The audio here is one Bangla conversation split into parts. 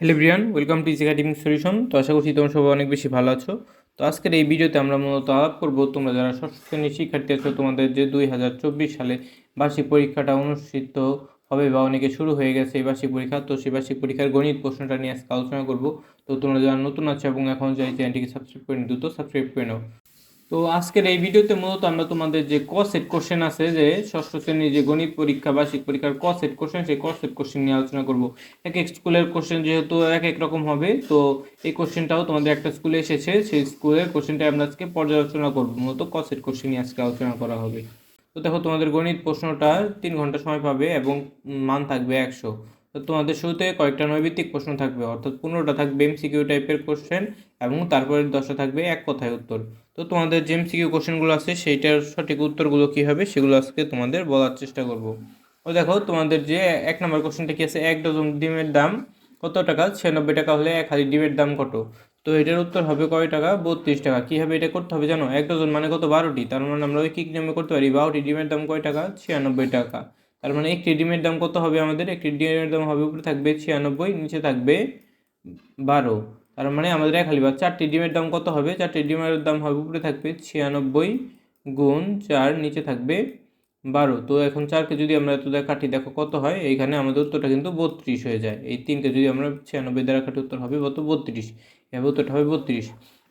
Hello Brian welcome to easy academic solution তো আশা করছি তোমরা সবাই অনেক বেশি ভালো আছো। তো আজকের এই ভিডিওতে আমরা মূলত আলাপ করব, তোমরা যারা ষষ্ঠ শ্রেণির শিক্ষার্থী আছো, তোমাদের যে দুই হাজার চব্বিশ সালে বার্ষিক পরীক্ষাটা অনুষ্ঠিত হবে বা অনেকে শুরু হয়ে গেছে এই বার্ষিক পরীক্ষা, তো সেই বার্ষিক পরীক্ষার গণিত প্রশ্নটা নিয়ে আজকে আলোচনা করব। তো তোমরা যারা নতুন আছো এবং এখন যাই চ্যানেলটিকে সাবস্ক্রাইব করে দ্রুত সাবস্ক্রাইব করে নাও। তো আজকের এই ভিডিওতে মূলত আমরা তোমাদের যে ক সেট কোশ্চেন আছে যে ষষ্ঠ শ্রেণির যে গণিত পরীক্ষা, বার্ষিক পরীক্ষার ক সেট কোশ্চেন সেই ক সেট কোশ্চেন নিয়ে আলোচনা করব। এক এক স্কুলের কোশ্চেন যেহেতু এক এক রকম হবে, তো এই কোশ্চেনটাও তোমাদের একটা স্কুলে এসেছে, সেই স্কুলের কোশ্চেনটা আমরা আজকে পর্যালোচনা করব। মূলত ক সেট কোশ্চেন নিয়ে আজকে আলোচনা করা হবে। তো দেখো, তোমাদের গণিত প্রশ্নটা তিন ঘণ্টা সময় পাবে এবং মান থাকবে একশো। তো তোমাদের শুরুতে কয়েকটা নৈবিত্তিক প্রশ্ন থাকবে, অর্থাৎ পনেরোটা থাকবে এমসিকিউ টাইপের কোশ্চেন এবং তারপরে দশটা থাকবে এক কথায় উত্তর। তো তোমাদের যে এমসিকিউ কোশ্চেনগুলো আছে সেইটার সঠিক উত্তরগুলো কী হবে সেগুলো আজকে তোমাদের বলার চেষ্টা করব। ও দেখো, তোমাদের যে এক নম্বর কোশ্চেনটা কি আছে? এক ডজন ডিমের দাম কত টাকা? ছিয়ানব্বই টাকা হলে এক হালি ডিমের দাম কত? তো এটার উত্তর হবে কয় টাকা? বত্রিশ টাকা। কীভাবে এটা করতে হবে জানো? এক ডজন মানে কত? বারোটি। তার মানে আমরা ওই কিক নিয়মে করতে পারি, বারোটি ডিমের দাম কয় টাকা? ছিয়ানব্বই টাকা। তার মানে একটি ডিমের দাম কত হবে আমাদের? একটি ডিমের দাম হবে উপরে থাকবে ছিয়ানব্বই, নিচে থাকবে বারো। তার মানে আমাদের এক হালি বা চারটি ডিমের দাম কত হবে? চারটি ডিমের দাম হবে উপরে থাকবে ছিয়ানব্বই গুণ চার, নিচে থাকবে বারো। তো এখন চারকে যদি আমরা এত দ্বারা কাটি, দেখো কত হয়? এইখানে আমাদের উত্তরটা কিন্তু বত্রিশ হয়ে যায়। এই তিনকে যদি আমরা ছিয়ানব্বই দ্বারা কাটি, উত্তর হবে কত? বত্রিশ। এভাবে উত্তরটা হবে বত্রিশ।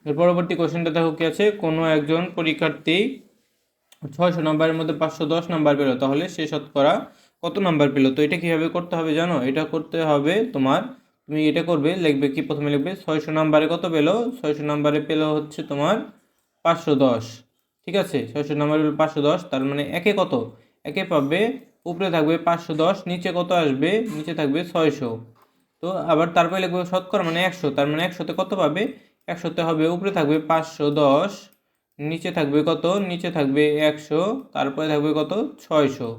এর পরবর্তী কোশ্চেনটা দেখো কি আছে? কোনো একজন পরীক্ষার্থী ছয়শো নাম্বারের মধ্যে পাঁচশো দশ নাম্বার পেল, তাহলে সে শতকরা কত নাম্বার পেল? তো এটা কীভাবে করতে হবে জানো? এটা করতে হবে তোমার তুমি এটা করবে, লিখবে কি প্রথমে লিখবে? ছয়শো নাম্বারে কত পেল? ছয়শো নাম্বারে পেল হচ্ছে তোমার পাঁচশো দশ। ঠিক আছে? ছয়শো নাম্বারে পেল পাঁচশো দশ, তার মানে একে কত? একে পাবে, উপরে থাকবে পাঁচশো দশ, নিচে কত আসবে? নিচে থাকবে ছয়শো। তো আবার তারপরে লিখবে শতকরা মানে একশো, তার মানে একশোতে কত পাবে? একশোতে হবে, উপরে থাকবে পাঁচশো দশ, নিচে থাকবে কত? নিচে থাকবে একশো, তারপরে থাকবে কত? ছয়শো।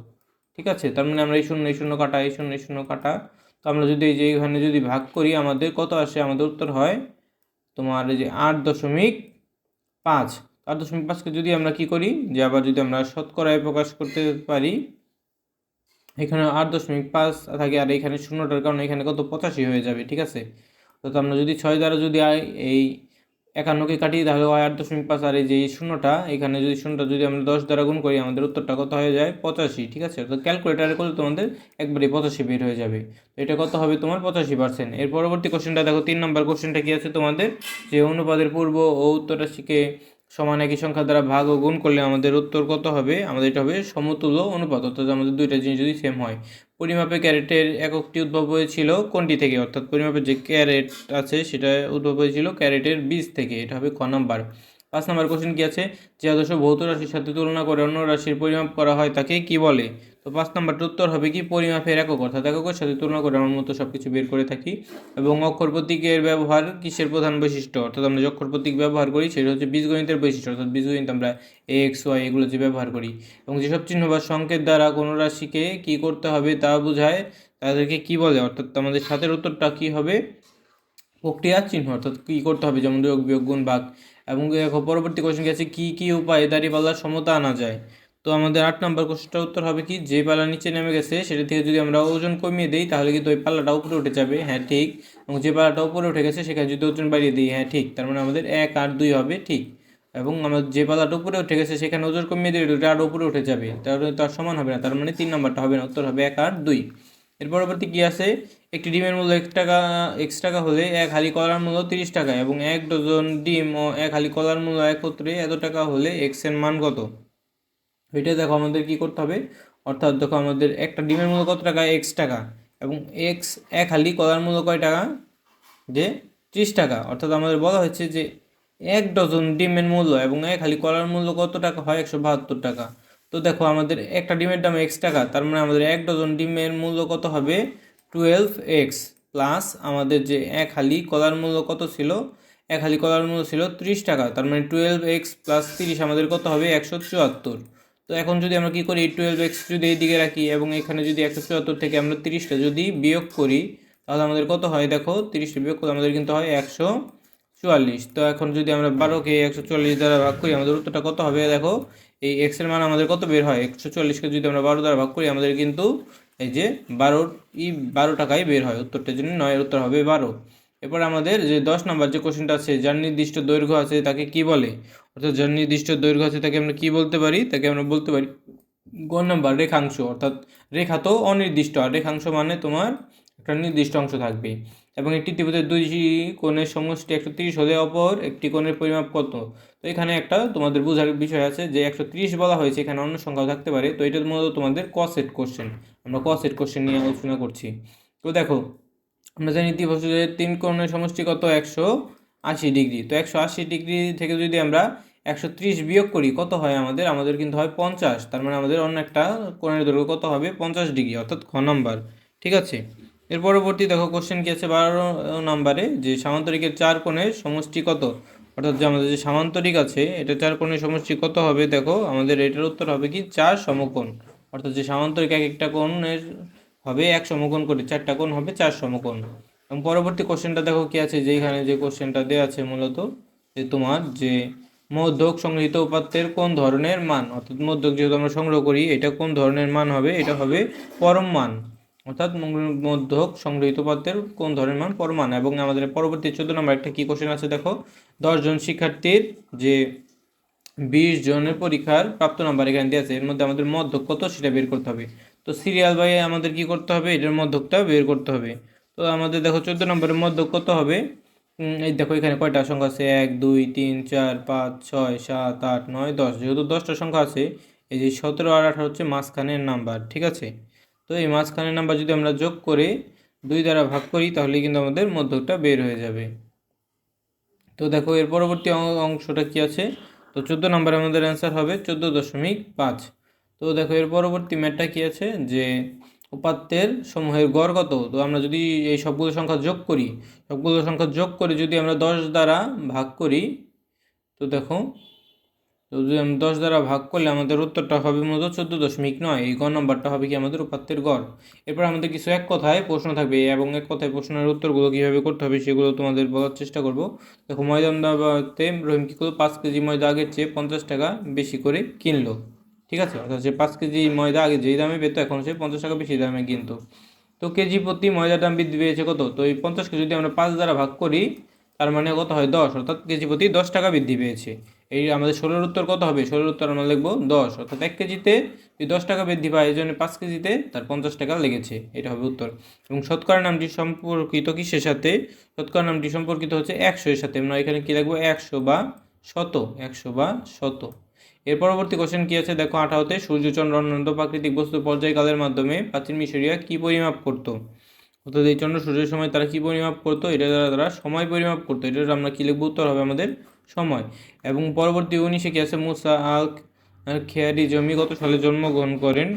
ঠিক আছে? তার মানে আমরা এই শূন্য এই শূন্য কাটা, এই শূন্য এই শূন্য কাটা তো আমরা যদি এই যে এখানে যদি ভাগ করি আমাদের, কত আসে? আমাদের উত্তর হয় তোমার এই যে আট দশমিক পাঁচ। আট দশমিক পাঁচকে যদি আমরা কি করি? যে আবার যদি আমরা শতকরায় প্রকাশ করতে পারি, এখানে আট দশমিক পাঁচ থাকে আর এখানে শূন্যটার কারণে এখানে কত? পঁচাশি হয়ে যাবে, ঠিক আছে? তো আমরা যদি ছয় দ্বারা যদি এই একান্নকে কাটিয়ে তাহলে হয় আট দশমিক পাঁচ আর এই যে শূন্যটা, এখানে যদি শূন্যটা যদি আমরা দশ দ্বারা গুণ করি, আমাদের উত্তরটা কত হয়ে যায়? পঁচাশি, ঠিক আছে? তো ক্যালকুলেটারে করলে তোমাদের? একবারে পঁচাশি বের হয়ে যাবে। তো এটা কত হবে তোমার? পঁচাশি পার্সেন্ট এর পরবর্তী কোশ্চেনটা দেখো, তিন নম্বর কোশ্চেনটা কী আছে তোমাদের? যে অনুপাতের পূর্ব ও উত্তর রাশিকে সমান একই সংখ্যা দ্বারা ভাগ ও গুণ করলে আমাদের উত্তর কত হবে? আমাদের এটা হবে সমতুল্য অনুপাত। অর্থাৎ আমাদের দুইটা জিনিস যদি সেম হয়, পরিমাপে ক্যারেটের এককটি উদ্ভব হয়েছিল কোনটি থেকে? অর্থাৎ পরিমাপের যে ক্যারেট আছে, সেটা উদ্ভব হয়েছিল ক্যারেটের বীজ থেকে। এটা হবে ক নাম্বার। পাঁচ নাম্বার কোশ্চেন কি আছে? যে আদর্শ ভৌত রাশির সাথে তুলনা করে অন্য রাশির পরিমাপ করা হয়, তাকে কি বলে? তো পাঁচ নাম্বারটা উত্তর হবে কি? পরিমাপের একক অর্থাৎ এককের সাথে তুলনা করে আমার মতো সব কিছু বের করে থাকি। এবং অক্ষর প্রতীকের ব্যবহার কিসের প্রধান বৈশিষ্ট্য? অর্থাৎ আমরা যে অক্ষর প্রতীক ব্যবহার করি, সেটা হচ্ছে বীজগণিতের বৈশিষ্ট্য। অর্থাৎ বীজগণিত আমরা এক্স, ওয়াই এগুলো যে ব্যবহার করি। এবং যেসব চিহ্ন বা সংকেত দ্বারা কোনো রাশিকে কি করতে হবে তা বোঝায়, তাদেরকে কি বলে? অর্থাৎ আমাদের সাতের উত্তরটা কি হবে? প্রক্রিয়া চিহ্ন, অর্থাৎ কী করতে হবে? যেমন যোগ, বিয়োগ, গুণ, ভাগ। এবং পরবর্তী কোশ্চেন গেছে কী কী উপায়ে দাঁড়িপাল্লার সমতা আনা যায়? তো আমাদের আট নম্বর কোশ্চেনটার উত্তর হবে কি, যে পাল্লা নিচে নেমে গেছে, সেটা থেকে যদি আমরা ওজন কমিয়ে দিই, তাহলে কিন্তু ওই পাল্লাটা উপরে উঠে যাবে। হ্যাঁ ঠিক। এবং যে পাল্লাটা উপরে উঠে গেছে, সেখানে যদি ওজন বাড়িয়ে দিই হ্যাঁ ঠিক। তার মানে আমাদের এক আর দুই হবে, ঠিক। এবং আমরা যে পাল্লাটা উপরে উঠে গেছে, সেখানে ওজন কমিয়ে দিলে ওটা আর উপরে উঠে যাবে। তাহলে তার সমান হবে না, তার মানে তিন নম্বরটা হবে না, উত্তর হবে এক আর দুই। এর পরবর্তী কী আছে? একটি ডিমের মূল্য এক টাকা এক্স টাকা হলে এক হালি কলার মূল্য তিরিশ টাকা, এবং এক ডজন ডিম ও এক হালি কলার মূল্য একত্রে এত টাকা হলে এক্সের মান কত? এটা দেখো আমাদের কি করতে হবে? অর্থাৎ দেখো আমাদের একটা ডিমের মূল্য কত টাকা? এক্স টাকা। এবং এক্স এক হালি কলার মূল্য কয় টাকা? যে ত্রিশ টাকা। অর্থাৎ আমাদের বলা হচ্ছে যে এক ডজন ডিমের মূল্য এবং এক হালি কলার মূল্য কত টাকা হয়? একশো বাহাত্তর টাকা। তো দেখো আমাদের একটা ডিমের দাম এক্স টাকা। তার মানে আমাদের এক ডজন ডিমের মূল্য কত হবে? টুয়েলভ এক্স প্লাস আমাদের যে এক হালি কলার মূল্য কত ছিল? এক হালি কলার মূল্য ছিল ত্রিশ টাকা। তার মানে টুয়েলভ এক্স প্লাস তিরিশ আমাদের কত হবে? একশো চুয়াত্তর। তো এখন যদি আমরা কী করি টুয়েলভ এক্স যদি এই দিকে রাখি এবং এখানে যদি একশো চুয়াত্তর থেকে আমরা তিরিশটা যদি বিয়োগ করি, তাহলে আমাদের কত হয়? দেখো, তিরিশটা বিয়োগ করলে আমাদের কিন্তু হয় একশো চুয়াল্লিশ। তো এখন যদি আমরা বারোকে একশো চুয়াল্লিশ দ্বারা ভাগ করি, আমাদের উত্তরটা কত হবে? দেখো, এই এক্সের মান আমাদের কত বের হয়? একশো চুয়াল্লিশকে যদি আমরা বারো দ্বারা ভাগ করি, আমাদের কিন্তু এই যে বারো ই বারো টাকায় বের হয়। উত্তরটার জন্য নয়ের উত্তর হবে বারো। এরপর আমাদের যে দশ নম্বর যে কোশ্চেনটা আছে, যার নির্দিষ্ট দৈর্ঘ্য আছে তাকে কি বলে? অর্থাৎ যার নির্দিষ্ট দৈর্ঘ্য আছে তাকে আমরা কি বলতে পারি? তাকে আমরা বলতে পারি গ নাম্বার, রেখাংশ। অর্থাৎ রেখা তো অনির্দিষ্ট, আর রেখাংশ মানে তোমার একটা নির্দিষ্ট অংশ থাকবে। এবং একটি ত্রিভুজের দুই কোণের সমষ্টি একশো তিরিশ হলে অপর একটি কোণের পরিমাপ কত? তো এখানে একটা তোমাদের বোঝার বিষয় আছে যে একশো তিরিশ বলা হয়েছে, এখানে অন্য সংখ্যাও থাকতে পারে। তো এটা মূলত তোমাদের কসেট কোশ্চেন আমরা কসেট কোশ্চেন নিয়ে আলোচনা করছি। তো দেখো আমরা জানি ত্রিভুজের তিন কোণের সমষ্টি কত? একশো আশি ডিগ্রি। তো একশো আশি ডিগ্রি থেকে যদি আমরা একশো ত্রিশ বিয়োগ করি, কত হয় আমাদের? আমাদের কিন্তু হয় পঞ্চাশ। তার মানে আমাদের অন্য একটা কোণের দৈর্ঘ্য কত হবে? পঞ্চাশ ডিগ্রি, অর্থাৎ খ নম্বর। ঠিক আছে? এর পরবর্তী দেখো কোশ্চেন কি আছে? বারো নাম্বারে যে সামান্তরিকের চার কোণের সমষ্টি কত? অর্থাৎ যে আমাদের যে সামান্তরিক আছে, এটা চার কোণের সমষ্টি কত হবে? দেখো, আমাদের এটার উত্তর হবে কি? চার সমকোণ। অর্থাৎ যে সামান্তরিক এক একটা কোণের হবে এক সমকোণ করে, চারটা কোণ হবে চার সমকোণ। এবং পরবর্তী কোশ্চেনটা দেখো কি আছে যেখানে যে কোশ্চেনটা দেওয়া আছে মূলত, যে তোমার যে মধ্যক সংগৃহীত উপাত্তের কোন ধরনের মান, অর্থাৎ মধ্যক যেহেতু আমরা সংগ্রহ করি, এটা কোন ধরনের মান হবে? এটা হবে পরম মান। অর্থাৎ মধ্যক সংগৃহীত উপাত্তের কোন ধরনের মান? পরম মান। এবং আমাদের পরবর্তী চোদ্দ নম্বর একটা কি কোশ্চেন আছে দেখো? দশজন শিক্ষার্থীর যে বিশ জনের পরীক্ষার প্রাপ্ত নাম্বার এখানে দেওয়া আছে, এর মধ্যে আমাদের মধ্যক কত সেটা বের করতে হবে। তো সিরিয়াল বাই আমাদের কি করতে হবে? এটার মধ্যকটা বের করতে হবে। তো আমাদের দেখো চোদ্দ নম্বরের মধ্যক কত হবে? এই দেখো এখানে কয়টা সংখ্যা আছে? এক, দুই, তিন, চার, পাঁচ, ছয়, সাত, আট, নয়, দশ। যেহেতু দশটা সংখ্যা আছে, এই যে সতেরো আর আঠারো হচ্ছে মাঝখানের নাম্বার, ঠিক আছে? তো এই মাঝখানের নাম্বার যদি আমরা যোগ করে দুই দ্বারা ভাগ করি, তাহলে কিন্তু আমাদের মধ্যকটা বের হয়ে যাবে। তো দেখো, এর পরবর্তী অংশটা কি আছে? তো চোদ্দ নম্বরে আমাদের অ্যান্সার হবে চোদ্দ দশমিক পাঁচ। তো দেখো, এর পরবর্তী ম্যাটটা কী আছে? যে উপাত্তের সমূহের গড় কত? তো আমরা যদি এই সবগুলো সংখ্যা যোগ করি, সবগুলো সংখ্যা যোগ করে যদি আমরা দশ দ্বারা ভাগ করি, তো দেখো, তো যদি আমি দশ দ্বারা ভাগ করলে আমাদের উত্তরটা হবে মূলত চোদ্দ দশমিক নয়। এই গড় নম্বরটা হবে কি আমাদের উপাত্তের গড়। এরপর আমাদের কিছু এক কথায় প্রশ্ন থাকবে, এবং এক কথায় প্রশ্নের উত্তরগুলো কীভাবে করতে হবে সেগুলো তোমাদের বলার চেষ্টা করব। দেখো, ময়দানদাবাতে রহিম কী করল পাঁচ কেজি ময়দা আগের চেয়ে পঞ্চাশ টাকা বেশি করে কিনলো। ঠিক আছে? অর্থাৎ সে পাঁচ কেজি ময়দা আগে যেই দামে পেতো, এখন সে পঞ্চাশ টাকা বেশি দামে কিনতো। তো কেজি প্রতি ময়দার দাম বৃদ্ধি পেয়েছে কত? তো এই পঞ্চাশকে যদি আমরা পাঁচ দ্বারা ভাগ করি, তার মানে কত হয়? দশ। অর্থাৎ কেজি প্রতি দশ টাকা বৃদ্ধি পেয়েছে। এই আমাদের ষোলোর উত্তর কত হবে? ষোলোর উত্তর আমরা লিখব দশ। অর্থাৎ এক কেজিতে যদি দশ টাকা বৃদ্ধি পায়, এই জন্য পাঁচ কেজিতে তার পঞ্চাশ টাকা লেগেছে। এটা হবে উত্তর। এবং শতকরা নামটি সম্পর্কিত কিসের সাথে? শতকরা নামটি সম্পর্কিত হচ্ছে একশো এর সাথে। আমরা এখানে কী লিখব? একশো বা শত। একশো বা শত। এর পরবর্তী কোশ্চেন কি আছে? দেখো, আঠারোতে সূর্যচন্দ্র অনন্ত প্রাকৃতিক বস্তু পর্যায়কালের মাধ্যমে প্রাচীন মিশরিয়া কি পরিমাপ করতো? অর্থাৎ এই চন্দ্র সূর্যের সময় তারা কি পরিমাপ করতো? এটা দ্বারা তারা সময় পরিমাপ করতো। এটার আমরা কি লিখব? উত্তর হবে আমাদের সময়। এবং পরবর্তী উনিশে কি আছে? মুসা আল খেয়ারি জমি কত সালে জন্মগ্রহণ করেন?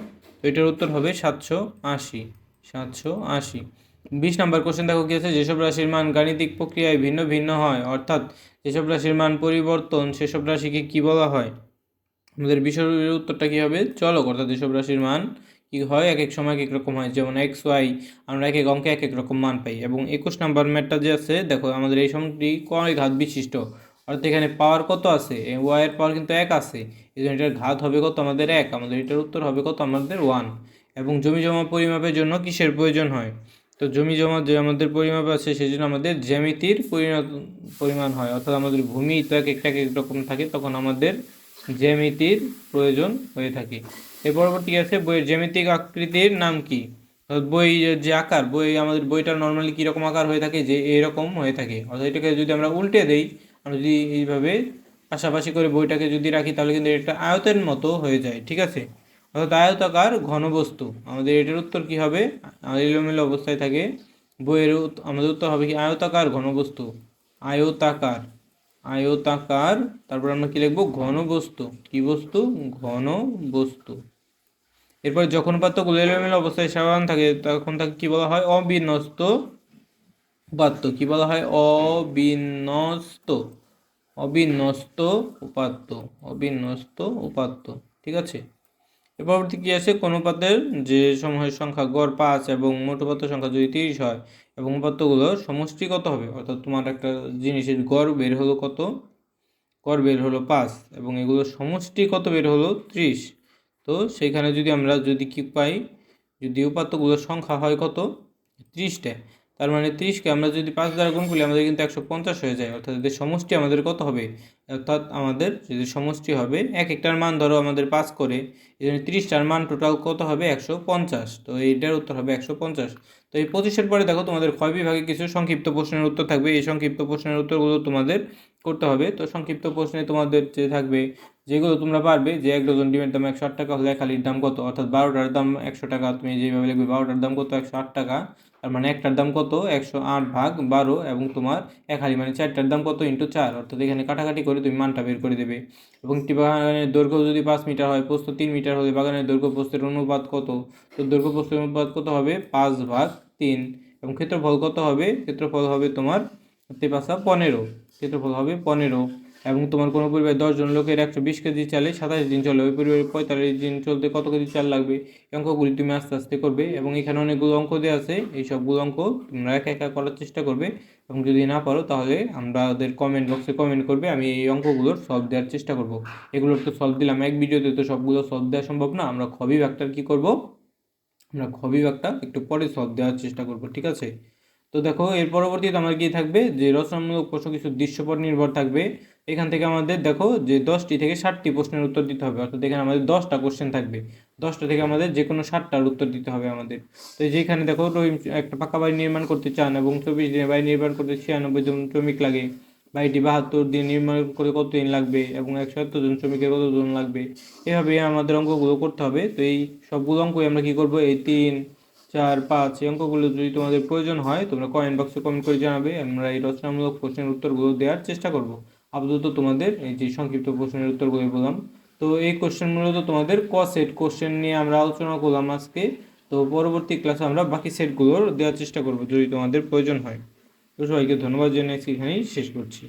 এটার উত্তর হবে সাতশো আশি। সাতশো আশি। বিশ নাম্বার কোশ্চেন দেখো কি আছে? যেসব রাশির মান গাণিতিক প্রক্রিয়ায় ভিন্ন ভিন্ন হয়, অর্থাৎ যেসব রাশির মান পরিবর্তন, সেসব রাশিকে কি বলা হয়? আমাদের বিষয়ের উত্তরটা কী হবে? চলক অর্থাৎ যেসব রাশির মান কী হয়? এক এক সময় এক এক রকম হয়, যেমন এক্স ওয়াই আমরা এক এক অঙ্কে এক এক রকম মান পাই। এবং একুশ নাম্বার ম্যাটটা যে আছে, দেখো আমাদের এই সংখ্যাটি কয় ঘাত বিশিষ্ট? অর্থাৎ এখানে পাওয়ার কত আছে? ওয়াই এর পাওয়ার কিন্তু এক আছে। এই জন্য এটার ঘাত হবে কত? আমাদের এক। আমাদের এটার উত্তর হবে কত? আমাদের ওয়ান এবং জমি জমা পরিমাপের জন্য কিসের প্রয়োজন হয়? তো জমি জমা যে আমাদের পরিমাপ আছে সেই জন্য আমাদের জ্যামিতির পরিণত পরিমাণ হয়। অর্থাৎ আমাদের ভূমি তো এক একটা এক এক রকম থাকে, তখন আমাদের জ্যামিতির প্রয়োজন হয়ে থাকে। এর পরবর্তী আছে, বইয়ের জ্যামিতিক আকৃতির নাম কি? বই যে আকার, বই আমাদের বইটা নর্মালি কীরকম আকার হয়ে থাকে? যে এরকম হয়ে থাকে। অর্থাৎ এটাকে যদি আমরা উল্টে দেই, আমরা যদি এইভাবে পাশাপাশি করে বইটাকে যদি রাখি, তাহলে কিন্তু এটা আয়তের মতো হয়ে যায়, ঠিক আছে? অর্থাৎ আয়তাকার ঘনবস্তু। আমাদের এটার উত্তর কি হবে? এলোমেলো অবস্থায় থাকে। বইয়ের আমাদের উত্তর হবে কি? আয়তাকার ঘনবস্তু। আয়তাকার। আয়তাকার, তারপর আমরা কি লিখব? ঘনবস্তু কি বস্তু? ঘন বস্তু। এরপর যখন পাত্রগুলো এলোমেলো অবস্থায় সাধারণ থাকে, তখন তাকে কি বলা হয়? অবিন্যস্ত উপাত্ত। কি বলা হয়? অবিন্যস্ত। অবিন্যস্ত উপাত্ত। অবিন্যস্ত উপাত্ত। ঠিক আছে? এর পরবর্তী কি আছে? কোন উপাত্তের যে সমূহের সংখ্যা গড় পাঁচ এবং মোট উপাত্তের সংখ্যা যদি তিরিশ হয় এবং উপাত্তগুলোর সমষ্টি কত হবে। অর্থাৎ তোমার একটা জিনিসের গড় বের হলো কত? গড় বের হলো পাঁচ এবং এগুলোর সমষ্টি কত বের হলো ত্রিশ। তো সেইখানে যদি আমরা যদি কি পাই? যদি উপাত্তগুলোর সংখ্যা হয় কত? ত্রিশটা। তার মানে ত্রিশকে আমরা যদি পাঁচ দ্বারা গুণ করি, আমাদের কিন্তু একশো পঞ্চাশ হয়ে যায়। অর্থাৎ এদের সমষ্টি আমাদের কত হবে? অর্থাৎ আমাদের যদি সমষ্টি হবে এক একটার মান ধরো আমাদের পাঁচ করে এই জন্য ত্রিশটার মান টোটাল কত হবে? একশো পঞ্চাশ। তো এইটার উত্তর হবে একশো পঞ্চাশ। তো এই পঁচিশের পরে দেখো তোমাদের ক্ষয় বিভাগে কিছু সংক্ষিপ্ত প্রশ্নের উত্তর থাকবে। এই সংক্ষিপ্ত প্রশ্নের উত্তরগুলো তোমাদের করতে হবে। তো সংক্ষিপ্ত প্রশ্নে তোমাদের যে থাকবে, যেগুলো তোমরা পারবে, যে এক ডজন ডিমের দাম একশো আট টাকা হলে হালির দাম কত? অর্থাৎ বারোটার দাম একশো টাকা, তুমি যেভাবে লিখবে, বারোটার দাম কত? একশো আট টাকা। তার মানে একটার দাম কত? একশো আট ভাগ বারো এবং তোমার এক হালি মানে চারটার দাম কত ইন্টু চার? অর্থাৎ এখানে কাটাকাটি করে তুমি মানটা বের করে দেবে। এবং একটি বাগানের দৈর্ঘ্য যদি পাঁচ মিটার হয়, প্রস্থ তিন মিটার হলে বাগানের দৈর্ঘ্য প্রস্থের অনুপাত কত? তো দৈর্ঘ্য প্রস্থের অনুপাত কত হবে? পাঁচ ভাগ তিন। এবং ক্ষেত্রফল কত হবে? ক্ষেত্রফল হবে তোমার তেপাশা পনেরো। ক্ষেত্রফল হবে পনেরো। এবং তোমার কোনো পরিবারে দশজন লোকের একশো বিশ কেজি চালে সাতাশ দিন চলে, ওই পরিবারে পঁয়তাল্লিশ দিন চলতে কত কেজি চাল লাগবে? এই অঙ্কগুলি তুমি আস্তে আস্তে করবে এবং এখানে অনেকগুলো অঙ্ক দেওয়া আছে। এই সবগুলো অঙ্ক তোমরা একা একা করার চেষ্টা করবে এবং যদি না পারো তাহলে আমরা ওদের কমেন্ট বক্সে কমেন্ট করবে, আমি এই অঙ্কগুলোর সলভ দেওয়ার চেষ্টা করব। এগুলোর তো সলভ দিলাম, এক ভিডিওতে তো সবগুলো সলভ দেওয়া সম্ভব না। আমরা খবি ব্যাগটার কী করব? আমরা খবি ব্যাগটা একটু পরে সলভ দেওয়ার চেষ্টা করব, ঠিক আছে? তো দেখো, এর পরবর্তীতে আমার কি থাকবে? যে রচনামূলক প্রশ্ন কিছু দৃশ্যপট নির্ভর থাকবে। এখান থেকে আমাদের দেখো যে দশটি থেকে ষাটটি প্রশ্নের উত্তর দিতে হবে। অর্থাৎ এখানে আমাদের দশটা কোশ্চেন থাকবে। দশটা থেকে আমাদের যে কোনো ষাটটার উত্তর দিতে হবে আমাদের। তো যেখানে দেখো রহিম একটা পাকা বাড়ি নির্মাণ করতে চান এবং চব্বিশ দিনে বাড়ি নির্মাণ করতে ছিয়ানব্বই জন শ্রমিক লাগে। বাড়িটি বাহাত্তর দিন নির্মাণ করে কত দিন লাগবে এবং একশো সত্তর জন শ্রমিকের কত জন লাগবে? এভাবে আমাদের অঙ্কগুলো করতে হবে। তো এই সবগুলো অঙ্কই আমরা কী করব? এই তিন, চার, পাঁচ এই অঙ্কগুলো যদি তোমাদের প্রয়োজন হয় তোমরা কমেন্ট বক্সে কমেন্ট করে জানাবে। আমরা এই রচনামূলক প্রশ্নের উত্তরগুলো দেওয়ার চেষ্টা করব। আপাতত তোমাদের এই যে সংক্ষিপ্ত প্রশ্নের উত্তরগুলো বললাম। তো এই কোশ্চেন মূলত তোমাদের ক সেট কোশ্চেন নিয়ে আমরা আলোচনা করলাম আজকে। তো পরবর্তী ক্লাসে আমরা বাকি সেটগুলোর দেওয়ার চেষ্টা করব যদি তোমাদের প্রয়োজন হয়। তো সবাইকে ধন্যবাদ জানিয়ে এখানেই শেষ করছি।